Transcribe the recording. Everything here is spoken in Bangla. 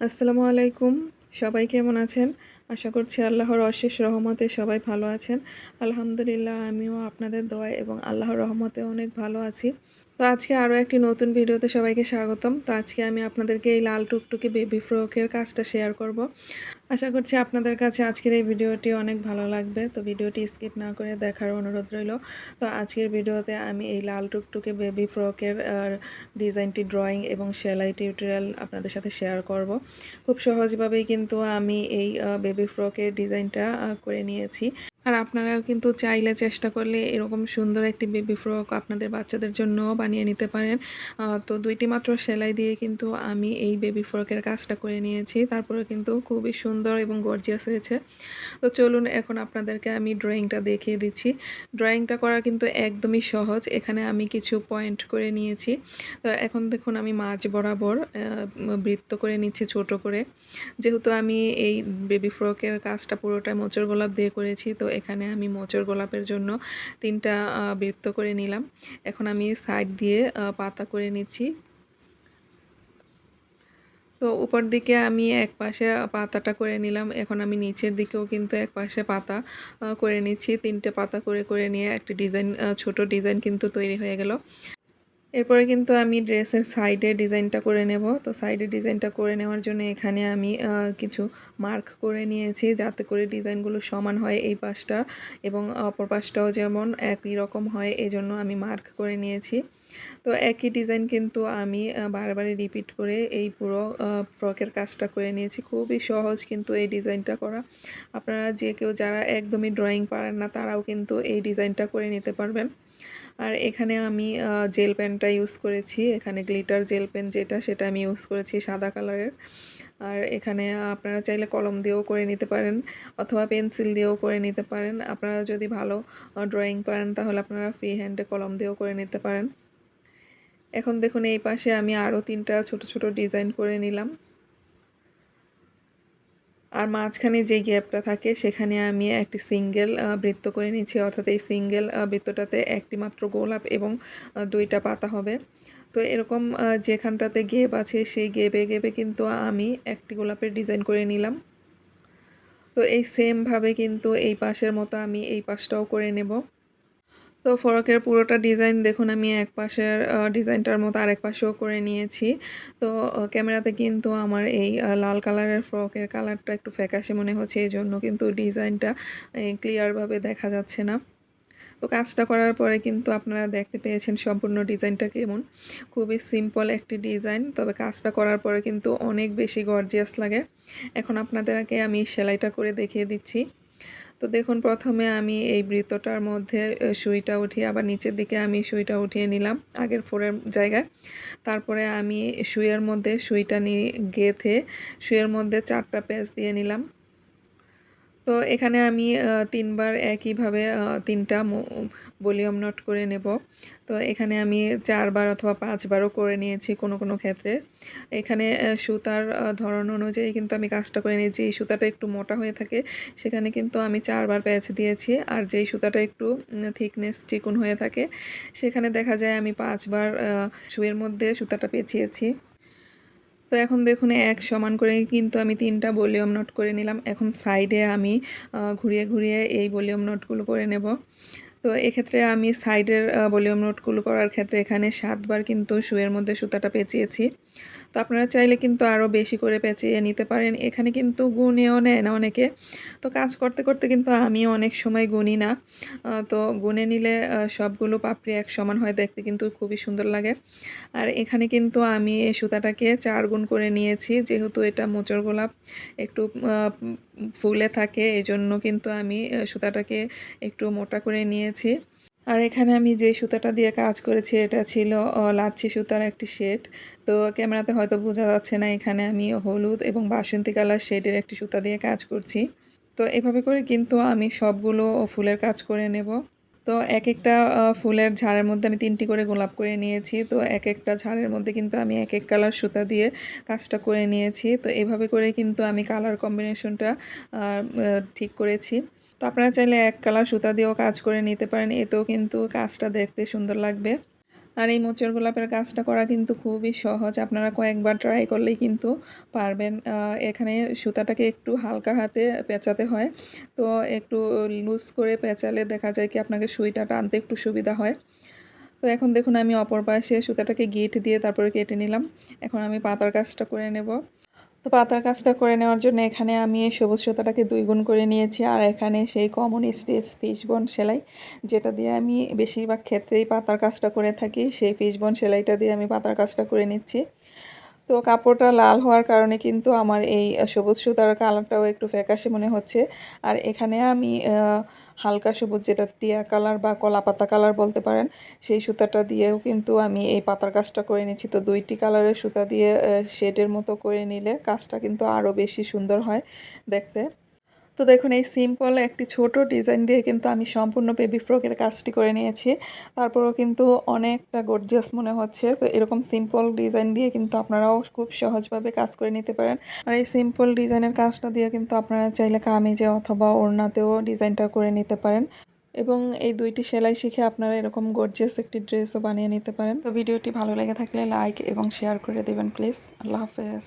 আসসালামু আলাইকুম। সবাই কেমন আছেন? আশা করছি আল্লাহর অশেষ রহমতে সবাই ভালো আছেন। আলহামদুলিল্লাহ, আমিও আপনাদের দোয়া এবং আল্লাহর রহমতে অনেক ভালো আছি। তো আজকে আরও একটি নতুন ভিডিওতে সবাইকে স্বাগতম। তো আজকে আমি আপনাদেরকে এই লাল টুকটুকি বেবি ফ্রকের কাজটা শেয়ার করব। আশা করছি আপনাদের কাছে আজকের এই ভিডিওটি অনেক ভালো লাগবে। তো ভিডিওটি স্কিপ না করে দেখার অনুরোধ রইল। তো আজকের ভিডিওতে আমি এই লাল টুকটুকে বেবি ফ্রকের ডিজাইনটি ড্রয়িং এবং সেলাই টিউটোরিয়াল আপনাদের সাথে শেয়ার করব। খুব সহজভাবেই কিন্তু আমি এই বেবি ফ্রকের ডিজাইনটা করে নিয়েছি। আর আপনারাও কিন্তু চাইলে চেষ্টা করলে এরকম সুন্দর একটি বেবি ফ্রক আপনাদের বাচ্চাদের জন্য বানিয়ে নিতে পারেন। তো দুইটি মাত্র সেলাই দিয়ে কিন্তু আমি এই বেবি ফ্রকের কাজটা করে নিয়েছি। তারপরে কিন্তু খুবই সুন্দর এবং গর্জিয়াস হয়েছে। তো চলুন এখন আপনাদেরকে আমি ড্রয়িংটা দেখিয়ে দিচ্ছি। ড্রয়িংটা করা কিন্তু একদমই সহজ। এখানে আমি কিছু পয়েন্ট করে নিয়েছি। তো এখন দেখুন আমি মাছ বরাবর বৃত্ত করে নিচ্ছি ছোট করে। যেহেতু আমি এই বেবি ফ্রকের কাজটা পুরোটা মোচর গোলাপ দিয়ে করেছি, তো এখানে আমি মোচর গোলাপের জন্য তিনটা বৃত্ত করে নিলাম। এখন আমি সাইড দিয়ে পাতা করে নিচ্ছি। তো উপর দিকে আমি এক পাশে পাতাটা করে নিলাম। এখন আমি নিচের দিকেও কিন্তু এক পাশে পাতা করে নিচ্ছি। তিনটে পাতা করে করে নিয়ে একটি ডিজাইন ছোট ডিজাইন কিন্তু তৈরি হয়ে গেল। এরপরে কিন্তু আমি ড্রেসের সাইডে ডিজাইনটা করে নেব। তো সাইডে ডিজাইনটা করে নেওয়ার জন্য এখানে আমি কিছু মার্ক করে নিয়েছি যাতে করে ডিজাইনগুলো সমান হয় এই পাশটা এবং অপর পাশটাও যেমন একই রকম হয় এই জন্য আমি মার্ক করে নিয়েছি। তো একই ডিজাইন কিন্তু আমি বারবারই রিপিট করে এই পুরো ফ্রকের কাজটা করে নিয়েছি। খুবই সহজ কিন্তু এই ডিজাইনটা করা। আপনারা যে কেউ যারা একদমই ড্রয়িং পারেন না তারাও কিন্তু এই ডিজাইনটা করে নিতে পারবেন। আর এখানে আমি জেল পেনটা ইউজ করেছি। এখানে গ্লিটার জেল পেন যেটা, সেটা আমি ইউজ করেছি সাদা কালারের আর এখানে আপনারা চাইলে কলম দিয়েও করে নিতে পারেন, অথবা পেন্সিল দিয়েও করে নিতে পারেন। আপনারা যদি ভালো ড্রয়িং পারেন, তাহলে আপনারা ফ্রি হ্যান্ডে কলম দিয়েও করে নিতে পারেন। এখন দেখুন, এই পাশে আমি আরও তিনটা ছোট ছোট ডিজাইন করে নিলাম। আর মাঝখানে যে গ্যাপটা থাকে, সেখানে আমি একটি সিঙ্গেল বৃত্ত করে নিচ্ছি। অর্থাৎ এই সিঙ্গেল বৃত্তটাতে একটি মাত্র গোলাপ এবং দুইটা পাতা হবে। তো এরকম যেখানটাতে গেপ আছে, সেই গেপে গেপে কিন্তু আমি একটি গোলাপের ডিজাইন করে নিলাম। তো এই সেমভাবে কিন্তু এই পাশের মতো আমি এই পাশটাও করে নেব। তো ফরকের পুরোটা ডিজাইন দেখুন, আমি এক পাশের ডিজাইনটার মতো আরেক পাশেও করে নিয়েছি। তো ক্যামেরাতে কিন্তু আমার এই লাল কালারের ফ্রকের কালারটা একটু ফ্যাকাশে মনে হচ্ছে এই জন্য কিন্তু ডিজাইনটা ক্লিয়ারভাবে দেখা যাচ্ছে না। তো কাজটা করার পরে কিন্তু আপনারা দেখতে পেয়েছেন সম্পূর্ণ ডিজাইনটা কেমন। খুবই সিম্পল একটি ডিজাইন, তবে কাজটা করার পরে কিন্তু অনেক বেশি গর্জিয়াস লাগে। এখন আপনাদেরকে আমি সেলাইটা করে দেখিয়ে দিচ্ছি। তো দেখুন, প্রথমে আমি এই বৃত্তটার মধ্যে সুইটা উঠিয়ে, আবার নিচের দিকে আমি সুইটা উঠিয়ে নিলাম, আগের ফোরের জায়গায়। তারপরে আমি সুইয়ের মধ্যে সুইটা নিয়ে গেঁথে সুইয়ের মধ্যে চারটা পেঁচ দিয়ে নিলাম। তো এখানে আমি তিনবার একইভাবে তিনটা ভলিউম নোট করে নেব। তো এখানে আমি চারবার অথবা পাঁচবারও করে নিয়েছি কোনো কোনো ক্ষেত্রে। এখানে সুতার ধরন অনুযায়ী কিন্তু আমি কাজটা করে নিয়েছি। এই সুতাটা একটু মোটা হয়ে থাকে, সেখানে কিন্তু আমি চারবার প্যাচ দিয়েছি। আর যেই সুতাটা একটু থিকনেস চিকুন হয়ে থাকে, সেখানে দেখা যায় আমি পাঁচবার সুয়ের মধ্যে সুতাটা পেঁচিয়েছি। তো এখন দেখুন, এক সমান করে কিন্তু আমি তিনটা ভলিউম নোট করে নিলাম। এখন সাইডে আমি ঘুরিয়ে ঘুরিয়ে এই ভলিউম নোটগুলো করে নেব। তো এক্ষেত্রে আমি সাইডের ভলিউম নোটগুলো করার ক্ষেত্রে এখানে সাতবার কিন্তু শুয়ের মধ্যে সুতাটা পেঁচিয়েছি। তো আপনারা চাইলে কিন্তু আরও বেশি করে পেঁচিয়ে নিতে পারেন। এখানে কিন্তু গুনেও নেয় না অনেকে। তো কাজ করতে করতে কিন্তু আমি অনেক সময় গুনি না। তো গুনে নিলে সবগুলো পাপড়ি এক সমান হয়, দেখতে কিন্তু খুবই সুন্দর লাগে। আর এখানে কিন্তু আমি সুতাটাকে চার গুণ করে নিয়েছি, যেহেতু এটা মোচর গোলাপ, একটু ফুলে থাকে, এজন্য কিন্তু আমি সুতাটাকে একটু মোটা করে নিয়েছি আর এখানে আমি যে সুতাটা দিয়ে কাজ করেছি, এটা ছিল লাচ্ছি সুতার একটি শেড। তো ক্যামেরাতে হয়তো বোঝা যাচ্ছে না, এখানে আমি হলুদ এবং বাসন্তী কালার শেডের একটি সুতা দিয়ে কাজ করছি। তো এভাবে করে কিন্তু আমি সবগুলো ফুলের কাজ করে নেব। তো এক একটা ফুলের ঝাড়ের মধ্যে আমি তিনটি করে গোলাপ করে নিয়েছি। তো এক একটা ঝাড়ের মধ্যে কিন্তু আমি এক এক কালার সুতা দিয়ে কাজটা করে নিয়েছি। তো এভাবে করে কিন্তু আমি কালার কম্বিনেশনটা ঠিক করেছি। তো আপনারা চাইলে এক কালার সুতা দিয়েও কাজ করে নিতে পারেন। এতেও কিন্তু কাজটা দেখতে সুন্দর লাগবে। আর এই মোচর গোলাপের কাজটা করা কিন্তু খুবই সহজ। আপনারা কয়েকবার ট্রাই করলেই কিন্তু পারবেন। এখানে সুতাটাকে একটু হালকা হাতে পেঁচাতে হয়। তো একটু লুজ করে পেঁচালে দেখা যায় কি আপনাকে সুইটা টানতে একটু সুবিধা হয়। তো এখন দেখুন আমি অপর পাশে সুতাটাকে গিট দিয়ে তারপরে কেটে নিলাম। এখন আমি পাতার কাজটা করে নেব। তো পাতার কাজটা করে নেওয়ার জন্য এখানে আমি এই সবুজ সুতাটাকে দুই গুণ করে নিয়েছি আর এখানে সেই কমন স্টেজ ফিশবন সেলাই, যেটা দিয়ে আমি বেশিরভাগ ক্ষেত্রেই পাতার কাজটা করে থাকি, সেই ফিশবন সেলাইটা দিয়ে আমি পাতার কাজটা করে নিচ্ছি। তো কাপড়টা লাল হওয়ার কারণে কিন্তু আমার এই সবুজ সুতার কালারটাও একটু ফ্যাকাশে মনে হচ্ছে। আর এখানে আমি হালকা সবুজ যেটা টিয়া কালার বা কলা পাতা কালার বলতে পারেন, সেই সুতাটা দিয়েও কিন্তু আমি এই পাতার কাজটা করে নিচ্ছি তো দুইটি কালারের সুতা দিয়ে শেডের মতো করে নিলে কাজটা কিন্তু আরও বেশি সুন্দর হয় দেখতে। তো দেখুন, এই সিম্পল একটি ছোট ডিজাইন দিয়ে কিন্তু আমি সম্পূর্ণ বেবি ফ্রকের কাজটি করে নিয়েছি। তারপরেও কিন্তু অনেকটা গর্জিয়াস মনে হচ্ছে। তো এরকম সিম্পল ডিজাইন দিয়ে কিন্তু আপনারাও খুব সহজভাবে কাজ করে নিতে পারেন। আর এই সিম্পল ডিজাইনের কাজটা দিয়ে কিন্তু আপনারা চাইলে কামিজে অথবা ওড়নাতেও ডিজাইনটা করে নিতে পারেন। এবং এই দুইটি সেলাই শিখে আপনারা এরকম গর্জিয়াস একটি ড্রেসও বানিয়ে নিতে পারেন। তো ভিডিওটি ভালো লেগে থাকলে লাইক এবং শেয়ার করে দেবেন প্লিজ আল্লাহ হাফেজ।